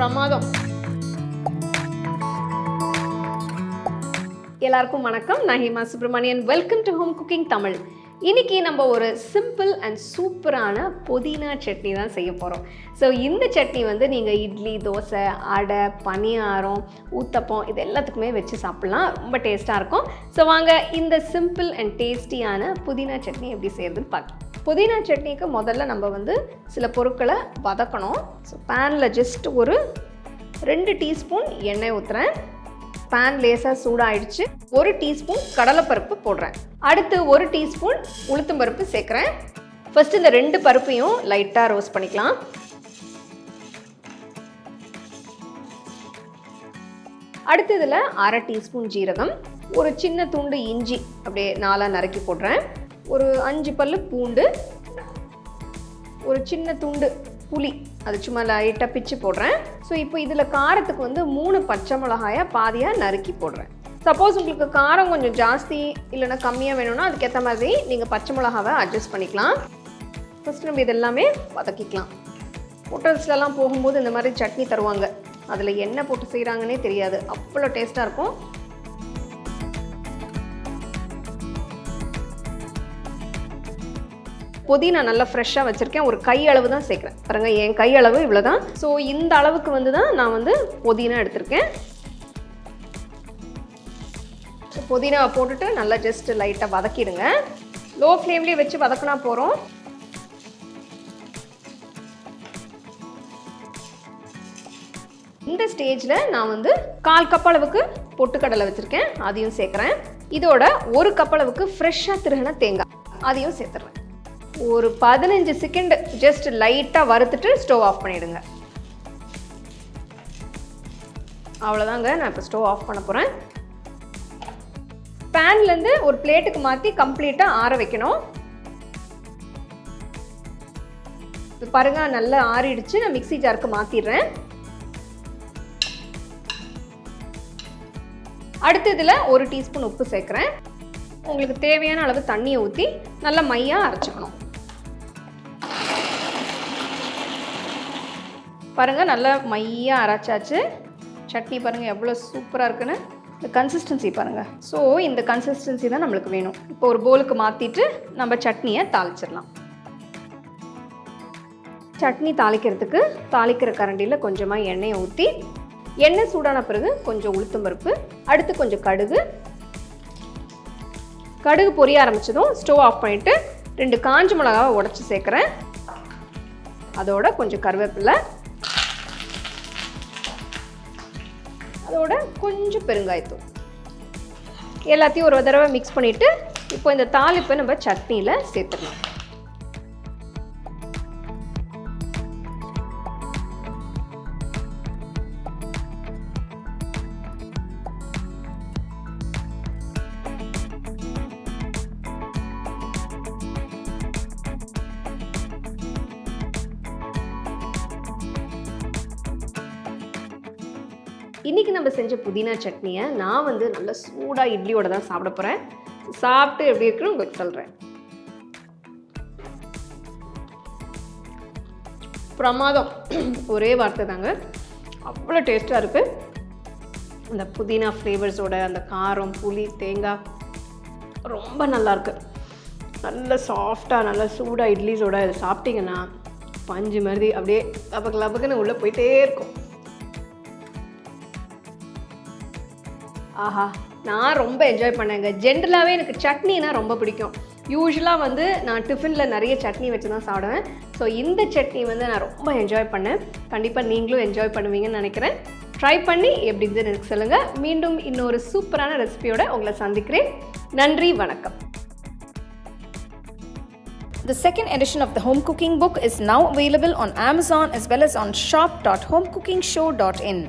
பிரமாதம். எல்லாருக்கும் வணக்கம். நான் Hema Subramanian welcome to home cooking Tamil இன்றைக்கி நம்ம ஒரு சிம்பிள் அண்ட் சூப்பரான புதினா சட்னி தான் செய்ய போகிறோம் ஸோ இந்த சட்னி வந்து நீங்கள் இட்லி தோசை அடை பனியாரம் ஊத்தப்பம் இது எல்லாத்துக்குமே வச்சு சாப்பிட்லாம். ரொம்ப டேஸ்ட்டாக இருக்கும். ஸோ வாங்க இந்த சிம்பிள் அண்ட் டேஸ்டியான புதினா சட்னி எப்படி செய்யறதுன்னு பார்க்கலாம். புதினா சட்னிக்கு முதல்ல நம்ம வந்து சில பொருட்களை வதக்கணும். ஸோ பேனில் ஜஸ்ட் ஒரு ரெண்டு டீஸ்பூன் எண்ணெய் ஊற்றுறேன் பேன் லேசாக சூடாயிடுச்சு. ஒரு டீஸ்பூன் கடலைப்பருப்பு போடுறேன். அடுத்து ஒரு டீஸ்பூன் உளுத்தம் பருப்பு சேர்க்குறேன். ஃபர்ஸ்ட் இந்த ரெண்டு பருப்பையும் லைட்டாக ரோஸ்ட் பண்ணிக்கலாம். அடுத்து இதில் அரை டீஸ்பூன் ஜீரகம் ஒரு சின்ன துண்டு இஞ்சி அப்படியே நாலாக நறுக்கி போடுறேன். ஒரு அஞ்சு பல் பூண்டு ஒரு சின்ன துண்டு புளி. அது சும்மா லைட்டாக பிச்சு போடுறேன். ஸோ இப்போ இதில் காரத்துக்கு வந்து மூணு பச்சை மிளகாயை பாதியாக நறுக்கி போடுறேன். சப்போஸ் உங்களுக்கு காரம் கொஞ்சம் ஜாஸ்தி இல்லைன்னா கம்மியாக வேணும்னா அதுக்கேற்ற மாதிரி நீங்கள் பச்சை மிளகாவை அட்ஜஸ்ட் பண்ணிக்கலாம். ஃபஸ்ட் நம்ம இதெல்லாமே வதக்கிக்கலாம். ஹோட்டல்ஸ்லலாம் போகும்போது இந்த மாதிரி சட்னி தருவாங்க. அதில் என்ன போட்டு செய்கிறாங்கன்னே தெரியாது. அவ்வளோ டேஸ்ட்டாக இருக்கும். புதினா நல்லா ஃப்ரெஷ்ஷாக வச்சுருக்கேன். ஒரு கை அளவு தான் சேர்க்குறேன். பாருங்க என் கை அளவு இவ்வளோ தான் ஸோ இந்த அளவுக்கு வந்து தான் நான் வந்து புதினா எடுத்திருக்கேன். ஸோ போட்டுட்டு நல்லா ஜஸ்ட் லைட்டாக வதக்கிடுங்க. லோ ஃப்ளேம்லேயே வச்சு வதக்கினா போகிறோம் இந்த ஸ்டேஜில் நான் வந்து கால் கப் அளவுக்கு பொட்டுக்கடலை வச்சுருக்கேன். அதையும் சேர்க்குறேன். இதோட ஒரு கப் அளவுக்கு ஃப்ரெஷ்ஷாக திருகின தேங்காய். அதையும் சேர்த்துறேன் ஒரு பதினஞ்சு செகண்ட் ஜஸ்ட் லைட்டாக வறுத்துட்டு ஸ்டவ் ஆஃப் பண்ணிடுங்க. அவ்வளோதாங்க நான் இப்போ ஸ்டவ் ஆஃப் பண்ண போகிறேன் பேன்லேருந்து ஒரு பிளேட்டுக்கு மாற்றி கம்ப்ளீட்டாக ஆற வைக்கணும். இப்போ பாருங்க நல்லா ஆறிடுச்சு. நான் மிக்ஸி ஜாருக்கு மாற்றிடுறேன் அடுத்து இதில் ஒரு டீஸ்பூன் உப்பு சேர்க்குறேன். உங்களுக்கு தேவையான அளவு தண்ணியை ஊற்றி நல்லா மையாக அரைச்சிக்கணும். பாருங்கள் நல்லா மையாக அரைச்சாச்சு. சட்னி பாருங்கள் எவ்வளோ சூப்பராக இருக்குன்னு. இந்த கன்சிஸ்டன்சி பாருங்கள் ஸோ இந்த கன்சிஸ்டன்சி தான் நம்மளுக்கு வேணும். இப்போ ஒரு போலுக்கு மாற்றிட்டு நம்ம சட்னியை தாளிச்சிடலாம். சட்னி தாளிக்கிறதுக்கு தாளிக்கிற கரண்டியில் கொஞ்சமாக எண்ணெயை ஊற்றி எண்ணெய் சூடான பிறகு கொஞ்சம் உளுத்தம் பருப்பு அடுத்து கொஞ்சம் கடுகு. கடுகு பொரிய ஆரம்பிச்சதும் ஸ்டவ் ஆஃப் பண்ணிவிட்டு ரெண்டு காஞ்ச மிளகாவை உடச்சி சேர்க்குறேன். அதோட கொஞ்சம் கருவேப்பிலை அதோட கொஞ்சம் பெருங்காயத்தூள். எல்லாத்தையும் ஒரு தடவை மிக்ஸ் பண்ணிவிட்டு இப்போ இந்த தாளிப்பை நம்ம சட்னியில் சேர்த்துடலாம் இன்றைக்கி நம்ம செஞ்ச புதினா சட்னியை நான் வந்து நல்ல சூடாக இட்லியோட தான் சாப்பிட போகிறேன் சாப்பிட்டு எப்படி இருக்குன்னு உங்களுக்கு சொல்கிறேன் பிரமாதம். ஒரே வார்த்தை தாங்க. அவ்வளோ டேஸ்ட்டாக இருக்குது அந்த புதினா ஃப்ளேவர்ஸோட அந்த காரம் புளி தேங்காய் ரொம்ப நல்லாயிருக்கு நல்ல சாஃப்டாக நல்ல சூடாக இட்லிஸோட இதை சாப்பிட்டீங்கன்னா பஞ்சு மாதிரி அப்படியே லபக்கு லபக்குன்னு உள்ளே போயிட்டே இருக்கும். ஆஹா நான் ரொம்ப என்ஜாய் பண்ணேங்க. ஜென்ரலாகவே எனக்கு சட்னினா ரொம்ப பிடிக்கும். யூஸ்வலாக வந்து நான் டிஃபனில் நிறைய சட்னி வச்சு தான் சாப்பிடுவேன். ஸோ இந்த சட்னி வந்து நான் ரொம்ப என்ஜாய் பண்ணேன். கண்டிப்பாக நீங்களும் என்ஜாய் பண்ணுவீங்கன்னு நினைக்கிறேன். ட்ரை பண்ணி எப்படி இருந்துன்னு எனக்கு சொல்லுங்கள் மீண்டும் இன்னொரு சூப்பரான ரெசிபியோட உங்களை சந்திக்கிறேன். நன்றி வணக்கம். The second edition of the home cooking book is now available on Amazon as well as on shop.homecookingshow.in.